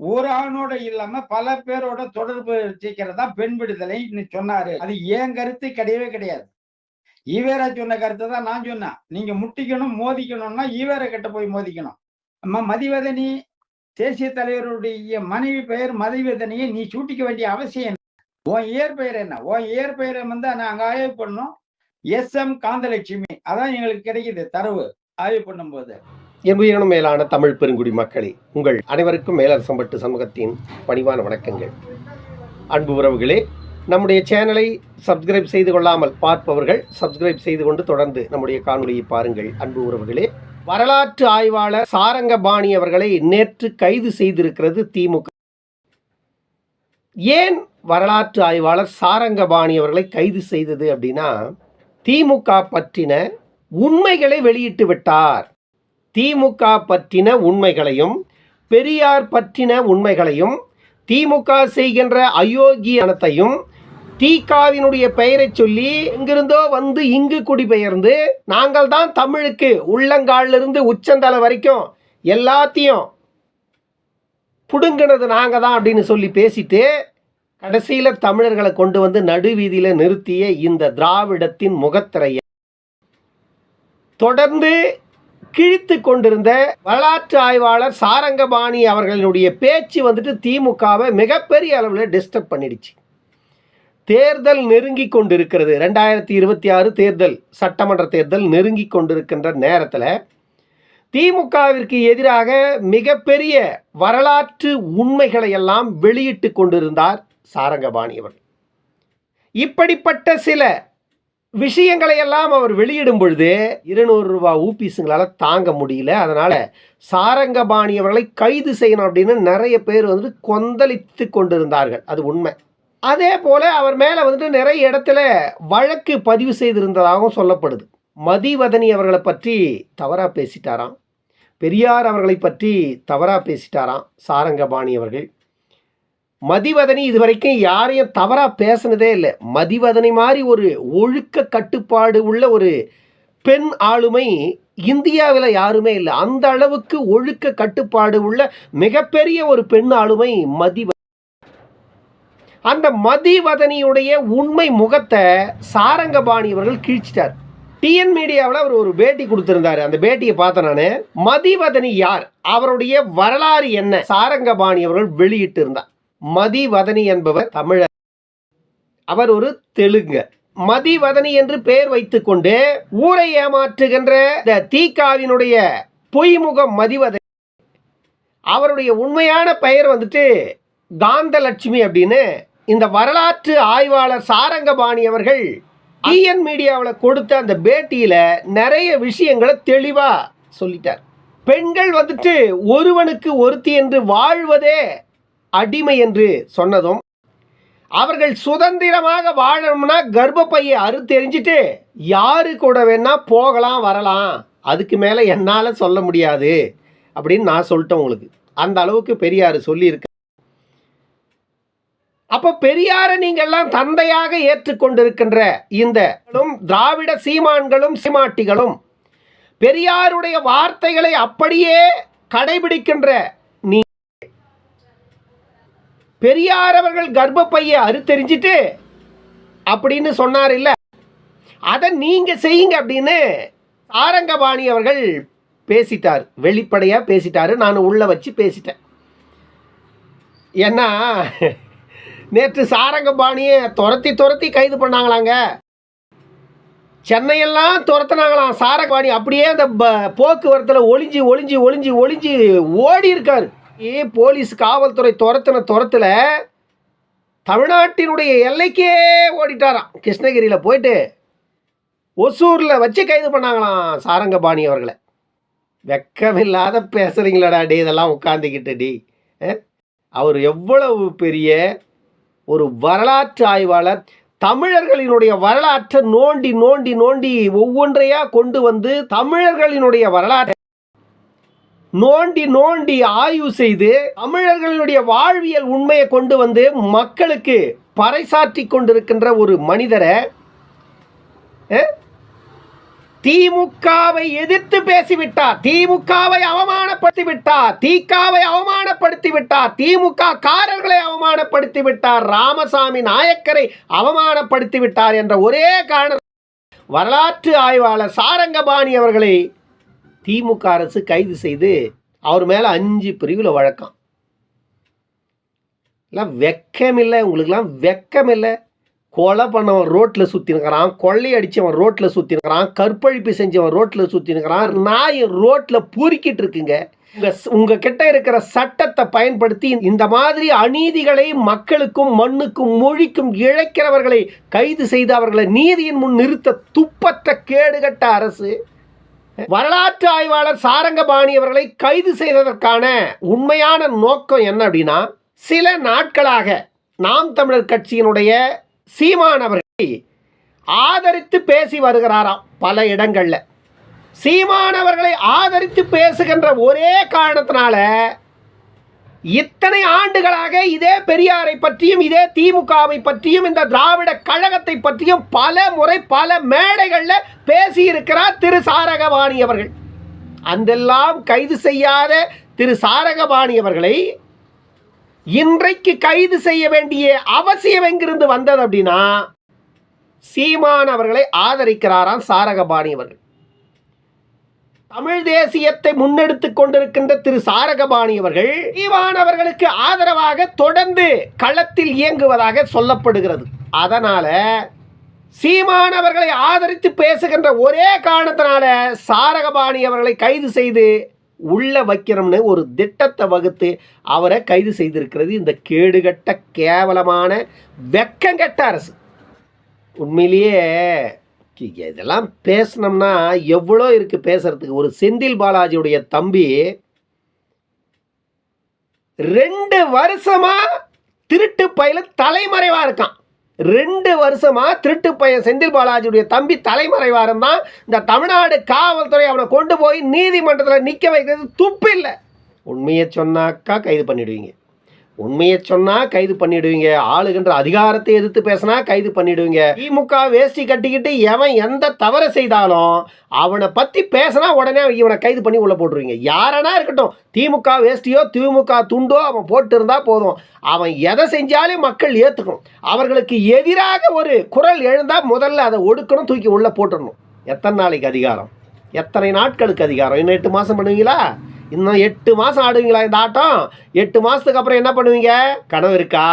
ஒரு ஆணோட இல்லாம பல பேரோட தொடர்பு வச்சுக்கிறதா பெண் விடுதலை சொன்னாரு. அது ஏன் கருத்து? கிடையவே கிடையாது. ஈவேரா சொன்ன கருத்தை தான் நான் சொன்னேன். நீங்க முட்டிக்கணும் மோதிக்கணும்னா ஈவேரா கிட்ட போய் மோதிக்கணும். அம்மா மதிவதனி தேசிய தலைவருடைய மனைவி பெயர் மதிவதனியை நீ சூட்டிக்க வேண்டிய அவசியம் என்ன? உன் இயற்பெயர் என்ன? உன் இயற்பெயரை வந்து நாங்க ஆய்வு பண்ணோம். S M Kanthalakshmi. அதான் எங்களுக்கு கிடைக்குது தரவு. ஆய்வு பண்ணும்போது. என் மேலான தமிழ் பெருங்குடி மக்களே உங்கள் அனைவருக்கும் மேலரசம்பட்டு சமூகத்தின் பணிவான வணக்கங்கள். அன்பு உறவுகளே நம்முடைய சேனலை சப்ஸ்கிரைப் செய்து கொள்ளாமல் பார்ப்பவர்கள் சப்ஸ்கிரைப் செய்து கொண்டு தொடர்ந்து நம்முடைய காணொலியை பாருங்கள் அன்பு உறவுகளே. வரலாற்று ஆய்வாளர் சாரங்கபாணி அவர்களை நேற்று கைது செய்திருக்கிறது திமுக. ஏன் வரலாற்று ஆய்வாளர் சாரங்கபாணி அவர்களை கைது செய்தது அப்படின்னா திமுக பற்றின உண்மைகளை வெளியிட்டு விட்டார். திமுக பற்றின உண்மைகளையும் பெரியார் பற்றின உண்மைகளையும் திமுக செய்கின்ற அயோக்கியனத்தையும் தீகாவினுடைய பெயரை சொல்லி இங்கிருந்தோ வந்து இங்கு குடிபெயர்ந்து நாங்கள் தான் தமிழுக்கு உள்ளங்காலிலிருந்து உச்சந்தலை வரைக்கும் எல்லாத்தையும் புடுங்கினது நாங்கள் தான் அப்படின்னு சொல்லி பேசிட்டு கடைசியில் தமிழர்களை கொண்டு வந்து நடுவீதியில் நிறுத்திய இந்த திராவிடத்தின் முகத்திரையை தொடர்ந்து கிழித்து கொண்டிருந்த வரலாற்று ஆய்வாளர் சாரங்கபாணி அவர்களுடைய பேச்சு வந்துட்டு திமுகவை மிகப்பெரிய அளவில் டிஸ்டர்ப் பண்ணிடுச்சு. தேர்தல் நெருங்கி கொண்டிருக்கிறது. ரெண்டாயிரத்தி இருபத்தி ஆறு தேர்தல் சட்டமன்ற தேர்தல் நெருங்கி கொண்டிருக்கின்ற நேரத்தில் திமுகவிற்கு எதிராக மிகப்பெரிய வரலாற்று உண்மைகளை எல்லாம் வெளியிட்டு கொண்டிருந்தார் சாரங்கபாணி அவர்கள். இப்படிப்பட்ட சில விஷயங்களை எல்லாம் அவர் வெளியிடும் பொழுது இருநூறு ரூபாய் ஊபிஸுங்களால் தாங்க முடியல. அதனால் சாரங்கபாணி அவர்களை கைது செய்யணும் அப்படின்னு நிறைய பேர் வந்துட்டு கொந்தளித்து கொண்டிருந்தார்கள். அது உண்மை. அதே போல் அவர் மேலே வந்துட்டு நிறைய இடத்துல வழக்கு பதிவு செய்திருந்ததாகவும் சொல்லப்படுது. மதிவதனி அவர்களை பற்றி தவறாக பேசிட்டாராம். பெரியார் அவர்களை பற்றி தவறாக பேசிட்டாராம் சாரங்கபாணி அவர்கள். மதிவதனி இதுவரைக்கும் யாரையும் தவறாக பேசினதே இல்லை. மதிவதனி மாதிரி ஒரு ஒழுக்க கட்டுப்பாடு உள்ள ஒரு பெண் ஆளுமை இந்தியாவில் யாருமே இல்லை. அந்த அளவுக்கு ஒழுக்க கட்டுப்பாடு உள்ள மிகப்பெரிய ஒரு பெண் ஆளுமை மதி அந்த மதிவதனியுடைய உண்மை முகத்தை சாரங்கபாணி அவர்கள் கீழ்ச்சிட்டார். டிஎன் மீடியாவில் அவர் ஒரு பேட்டி கொடுத்திருந்தாரு. அந்த பேட்டியை பார்த்தேன் நான். மதிவதனி யார்? அவருடைய வரலாறு என்ன? சாரங்கபாணி அவர்கள் வெளியிட்டு இருந்தார் மதிவதனி என்பவர் தமிழர். அவர் ஒரு தெலுங்க. மதிவதனி என்று பெயர் வைத்துக்கொண்டு ஊரை ஏமாற்றுகின்ற இந்த தீகாவினுடைய பொய்முகம் மதிவதனி. அவருடைய உண்மையான பெயர் வந்துட்டு காந்தலட்சுமி அப்படின்னு இந்த வரலாற்று ஆய்வாளர் சாரங்கபாணி அவர்கள் டிஎன் மீடியாவில் கொடுத்த அந்த பேட்டியில் நிறைய விஷயங்களை தெளிவாக சொல்லிட்டார். பெண்கள் வந்துட்டு ஒருவனுக்கு ஒருத்தி என்று வாழ்வதே அடிமை என்று சொன்னதும் அவர்கள் சுதந்திரமாக வாழணும்னா கர்ப்பப்பையை அறுத்தெறிஞ்சிட்டு யாரு கூட வேணா போகலாம் வரலாம். அதுக்கு மேலே என்னால் சொல்ல முடியாது அப்படின்னு நான் சொல்லிட்டேன் உங்களுக்கு. அந்த அளவுக்கு பெரியார் சொல்லியிருக்க. அப்போ பெரியாரை நீங்கள்லாம் தந்தையாக ஏற்றுக்கொண்டிருக்கின்ற இந்த திராவிட சீமான்களும் சீமாட்டிகளும் பெரியாருடைய வார்த்தைகளை அப்படியே கடைபிடிக்கின்ற பெரியார் அவர்கள் கர்ப்பப்பையை அறுத்தெறிஞ்சிட்டு அப்படின்னு சொன்னார் இல்லை அதை நீங்கள் செய்யுங்க அப்படின்னு சாரங்கபாணி அவர்கள் பேசிட்டார். வெளிப்படையாக பேசிட்டாரு. நான் உள்ளே வச்சு பேசிட்டேன். ஏன்னா நேற்று சாரங்கபாணியை துரத்தி துரத்தி கைது பண்ணாங்களாங்க. சென்னையெல்லாம் துரத்துனாங்களாம். சாரங்கபாணி அப்படியே அந்த ப- போக்குவரத்தில் ஒளிஞ்சு ஒளிஞ்சு ஒளிஞ்சு ஒளிஞ்சு ஓடி இருக்காரு போலீஸ் காவல்துறை துரத்தின துரத்தில் தமிழ்நாட்டினுடைய எல்லைக்கே ஓடிட்டாராம். கிருஷ்ணகிரியில் போயிட்டு ஒசூரில் வச்சு கைது பண்ணாங்களாம் சாரங்கபாணி அவர்களை. வெக்கமில்லாத பேசுகிறீங்களாடா டே இதெல்லாம் உட்காந்துக்கிட்டு டி அவர் எவ்வளவு பெரிய ஒரு வரலாற்று ஆய்வாளர். தமிழர்களினுடைய வரலாற்றை நோண்டி நோண்டி நோண்டி ஒவ்வொன்றையாக கொண்டு வந்து தமிழர்களினுடைய வரலாற்றை நோண்டி நோண்டி ஆய்வு செய்து தமிழர்களுடைய வாழ்வியல் உண்மையை கொண்டு வந்து மக்களுக்கு பறைசாற்றி கொண்டிருக்கின்ற ஒரு மனிதரை திமுகவை எதிர்த்து பேசிவிட்டார். திமுகவை அவமானப்படுத்தி விட்டார் திகாவை அவமானப்படுத்தி விட்டார் திமுக காரர்களை அவமானப்படுத்தி விட்டார் ராமசாமி நாயக்கரை அவமானப்படுத்தி விட்டார் என்ற ஒரே காரணம் வரலாற்று ஆய்வாளர் சாரங்கபாணி அவர்களை திமுக அரசு கைது செய்து அவர் மேலே அஞ்சு பிரிவில் வழக்கம். எல்லாம் வெக்கமில்லை. உங்களுக்குலாம் வெக்கமில்லை. கொலை பண்ணவன் ரோட்டில் சுற்றினுக்கிறான் கொள்ளை அடித்தவன் ரோட்டில் சுற்றினுக்கிறான் கற்பழிப்பு செஞ்சவன் ரோட்டில் சுற்றினுக்கிறான் நாய் ரோட்டில் பூரிக்கிட்டு இருக்குங்க. உங்கள் உங்கள் கிட்ட இருக்கிற சட்டத்தை பயன்படுத்தி இந்த மாதிரி அநீதிகளை மக்களுக்கும் மண்ணுக்கும் மொழிக்கும் இழைக்கிறவர்களை கைது செய்து அவர்களை நீதியின் முன் நிறுத்த துப்பற்ற கேடுகட்ட அரசு வரலாற்று ஆய்வாளர் சாரங்கபாணி அவர்களை கைது செய்ததற்கான உண்மையான நோக்கம் என்ன அப்படின்னா சில நாட்களாக நாம் தமிழர் கட்சியினுடைய சீமான் அவர்களை ஆதரித்து பேசி வருகிறாராம் பல இடங்களில். சீமானவர்களை ஆதரித்து பேசுகின்ற ஒரே காரணத்தினால இத்தனை ஆண்டுகளாக இதே பெரியாரை பற்றியும் இதே திமுகவை பற்றியும் இந்த திராவிட கழகத்தை பற்றியும் பல முறை பல மேடைகளில் பேசியிருக்கிறார் திரு சாரகபாணி அவர்கள். அந்தெல்லாம் கைது செய்யாத திரு சாரகபாணி அவர்களை இன்றைக்கு கைது செய்ய வேண்டிய அவசியம் எங்கிருந்து வந்தது அப்படின்னா சீமான் அவர்களை ஆதரிக்கிறாராம் சாரகபாணி அவர்கள். தமிழ் தேசியத்தை முன்னெடுத்துக் கொண்டிருக்கின்ற திரு சாரகபாணி அவர்கள் தீவானவர்களுக்கு ஆதரவாக தொடர்ந்து களத்தில் இயங்குவதாக சொல்லப்படுகிறது. அதனால சீமானவர்களை ஆதரித்து பேசுகின்ற ஒரே காரணத்தினால சாரகபாணி அவர்களை கைது செய்து உள்ள வைக்கிறோம்னு ஒரு திட்டத்தை வகுத்து அவரை கைது செய்திருக்கிறது. இந்த கேடுகட்ட கேவலமான வெக்கங்கெட்ட அரசு. உண்மையிலேயே இதெல்லாம் பேசினோம்னா எவ்வளோ இருக்கு பேசுறதுக்கு. ஒரு செந்தில் பாலாஜியுடைய தம்பி ரெண்டு வருஷமா திருட்டு பையில தலைமறைவா இருக்கான். ரெண்டு வருஷமா திருட்டு பையன் செந்தில் பாலாஜியுடைய தம்பி தலைமறைவா இருந்தான். இந்த தமிழ்நாடு காவல்துறை அவனை கொண்டு போய் நீதிமன்றத்தில் நிற்க வைக்கிறது துப்பு இல்லை. உண்மையை சொன்னாக்கா கைது பண்ணிடுவீங்க. உண்மையை சொன்னா கைது பண்ணிடுவீங்க. ஆளுகின்ற அதிகாரத்தை எதிர்த்து பேசினா கைது பண்ணிடுவீங்க. திமுக வேஷ்டி கட்டிக்கிட்டு எவன் எந்த தவறை செய்தாலும் அவனை பத்தி பேசினா உடனே இவனை கைது பண்ணி உள்ள போட்டுருவீங்க. யாரனா இருக்கட்டும். திமுக வேஷ்டியோ திமுக துண்டோ அவன் போட்டு இருந்தா போதும். அவன் எதை செஞ்சாலும் மக்கள் ஏத்துக்கணும். அவர்களுக்கு எதிராக ஒரு குரல் எழுந்தா முதல்ல அதை ஒடுக்கணும் தூக்கி உள்ள போட்டுடணும் எத்தனை நாளைக்கு அதிகாரம்? எத்தனை நாட்களுக்கு அதிகாரம்? இன்னும் எட்டு மாசம் பண்ணுவீங்களா? இன்னும் எட்டு மாதம் ஆடுவீங்களா இந்த ஆட்டம்? எட்டு மாதத்துக்கு அப்புறம் என்ன பண்ணுவீங்க? கனவு இருக்கா?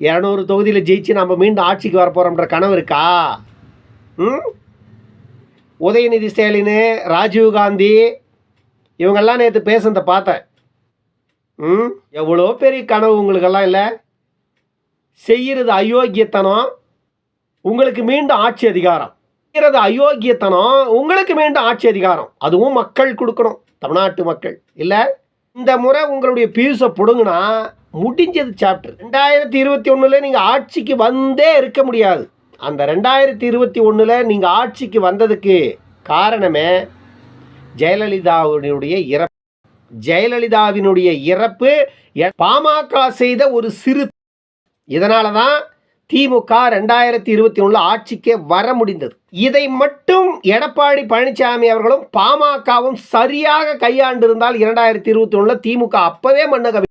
இரநூறு தொகுதியில் ஜெயிச்சு நம்ம மீண்டும் ஆட்சிக்கு வரப்போகிறோம்ன்ற கனவு இருக்கா? ம்? உதயநிதி ஸ்டாலின் ராஜீவ் காந்தி இவங்கெல்லாம் நேற்று பேசுனதை பார்த்தேன். ம்? எவ்வளோ பெரிய கனவு உங்களுக்கெல்லாம் இல்லை? செய்கிறது அயோக்கியத்தனம் உங்களுக்கு மீண்டும் ஆட்சி அதிகாரம். செய்கிறது அயோக்கியத்தனம் உங்களுக்கு மீண்டும் ஆட்சி அதிகாரம். அதுவும் மக்கள் கொடுக்கணும். தமிழ்நாட்டு மக்கள். இல்லை இந்த முறை உங்களுடைய பியூஸை பிடுங்கினா முடிஞ்சது சாப்டர் ரெண்டாயிரத்தி இருபத்தி ஒன்றில் நீங்கள் ஆட்சிக்கு வந்தே இருக்க முடியாது. அந்த ரெண்டாயிரத்தி இருபத்தி ஒன்றில் நீங்கள் ஆட்சிக்கு வந்ததுக்கு காரணமே ஜெயலலிதாவினுடைய இறப்பு. ஜெயலலிதாவினுடைய இறப்பு எ- பாமக செய்த ஒரு சிறு இதனால தான் திமுக ரெண்டாயிரத்தி இருபத்தி ஒன்றில் ஆட்சிக்கே வர முடிந்தது. இதை மட்டும் எடப்பாடி பழனிசாமி அவர்களும் பாமகவும் சரியாக கையாண்டிருந்தால் இரண்டாயிரத்தி இருபத்தி ஒன்றில் திமுக அப்பவே மண்ணக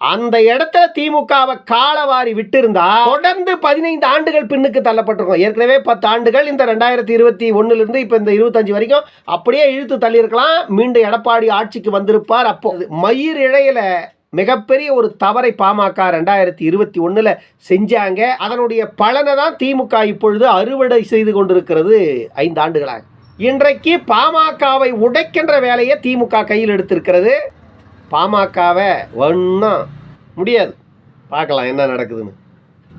அந்த இடத்துல திமுகவை காலவாரி விட்டிருந்தா தொடர்ந்து பதினைந்து ஆண்டுகள் பின்னுக்கு தள்ளப்பட்டிருக்கும். ஏற்கனவே பத்து ஆண்டுகள் இந்த ரெண்டாயிரத்தி இருபத்தி ஒன்னுல இப்போ இந்த இருபத்தஞ்சு வரைக்கும் அப்படியே இழுத்து தள்ளியிருக்கலாம். மீண்டும் எடப்பாடி ஆட்சிக்கு வந்திருப்பார் அப்போ. மயிர் இழையில மிகப்பெரிய ஒரு தவறை பாமக ரெண்டாயிரத்தி இருபத்தி ஒன்றில் செஞ்சாங்க. அதனுடைய பலனை தான் திமுக இப்பொழுது அறுவடை செய்து கொண்டிருக்கிறது ஐந்து ஆண்டுகளாக. இன்றைக்கு பாமகவை உடைக்கின்ற வேலையை திமுக கையில் எடுத்திருக்கிறது. பாமகவை ஒன்றும் முடியாது. பார்க்கலாம் என்ன நடக்குதுன்னு.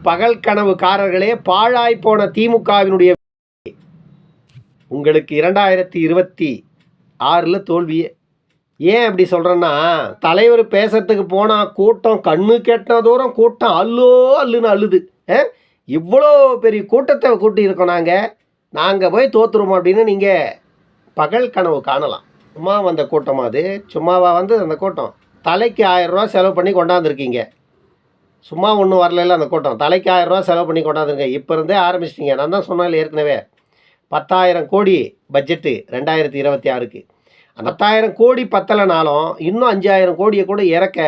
பகல் கனவுக்காரர்களே பாழாய் போன திமுகவினுடைய உங்களுக்கு இரண்டாயிரத்தி இருபத்தி ஆறில் தோல்வியே. ஏன் அப்படி சொல்கிறேன்னா தலைவர் பேசுறதுக்கு போனால் கூட்டம் கண்ணு கெட்டின தூரம் கூட்டம் அல்லோ அல்லுன்னு அழுது. அஹ்? இவ்வளோ பெரிய கூட்டத்தை கூட்டி இருக்கோம் நாங்கள் நாங்கள் போய் தோற்றுருவோம் அப்படின்னு நீங்கள் பகல் கனவு காணலாம். சும்மா வந்த கூட்டமாக அது? சும்மாவா வந்து அந்த கூட்டம்? தலைக்கு ஆயிரரூவா செலவு பண்ணி கொண்டாந்துருக்கீங்க. சும்மா ஒன்றும் வரல அந்த கூட்டம். தலைக்கு ஆயிரரூவா செலவு பண்ணி கொண்டாந்துருங்க. இப்போ இருந்தே ஆரம்பிச்சிட்டிங்க. நான் தான் சொன்னேன் ஏற்கனவே. பத்தாயிரம் கோடி பட்ஜெட்டு ரெண்டாயிரத்தி இருபத்தி ஆறுக்கு. பத்தாயிரம் கோடி பத்தலைனாலும் இன்னும் அஞ்சாயிரம் கோடியை கூட இறக்க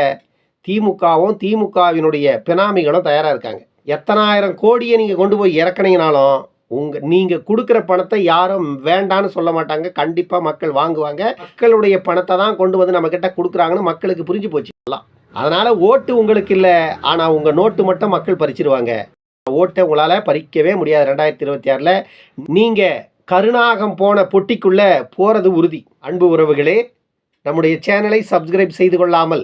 திமுகவும் திமுகவினுடைய பினாமிகளும் தயாராக இருக்காங்க. எத்தனாயிரம் கோடியை நீங்கள் கொண்டு போய் இறக்குனீங்கனாலும் உங்கள் நீங்கள் கொடுக்குற பணத்தை யாரும் வேண்டான்னு சொல்ல மாட்டாங்க. கண்டிப்பாக மக்கள் வாங்குவாங்க. மக்களுடைய பணத்தை தான் கொண்டு வந்து நம்மக்கிட்ட கொடுக்குறாங்கன்னு மக்களுக்கு புரிஞ்சு போச்சு. எல்லாம் அதனால் ஓட்டு உங்களுக்கு இல்லை. ஆனால் உங்கள் நோட்டு மட்டும் மக்கள் பறிச்சிருவாங்க. ஓட்டை உங்களால் பறிக்கவே முடியாது. ரெண்டாயிரத்தி இருபத்தி ஆறில். நீங்கள் கருணாகம் போன பொட்டிக்குள்ளே போகிறது உறுதி. அன்பு உறவுகளே நம்முடைய சேனலை சப்ஸ்கிரைப் செய்து கொள்ளாமல்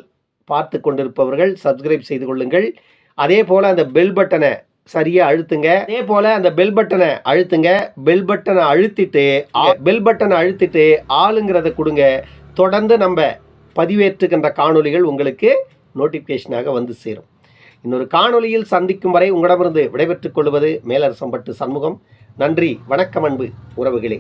பார்த்து கொண்டிருப்பவர்கள் சப்ஸ்கிரைப் செய்து கொள்ளுங்கள். அதே போல் அந்த பெல் பட்டனை சரியாக அழுத்துங்க. அதே போல் அந்த பெல் பட்டனை அழுத்துங்க. பெல் பட்டனை அழுத்திட்டு பெல் பட்டனை அழுத்திட்டு ஆளுங்கிறத கொடுங்க. தொடர்ந்து நம்ம பதிவேற்றுகின்ற காணொளிகள் உங்களுக்கு நோட்டிஃபிகேஷனாக வந்து சேரும். இன்னொரு காணொலியில் சந்திக்கும் வரை உங்களிடமிருந்து விடைபெற்றுக் கொள்வது மேலரசம்பட்டு சண்முகம். நன்றி வணக்கம் அன்பு உறவுகளே.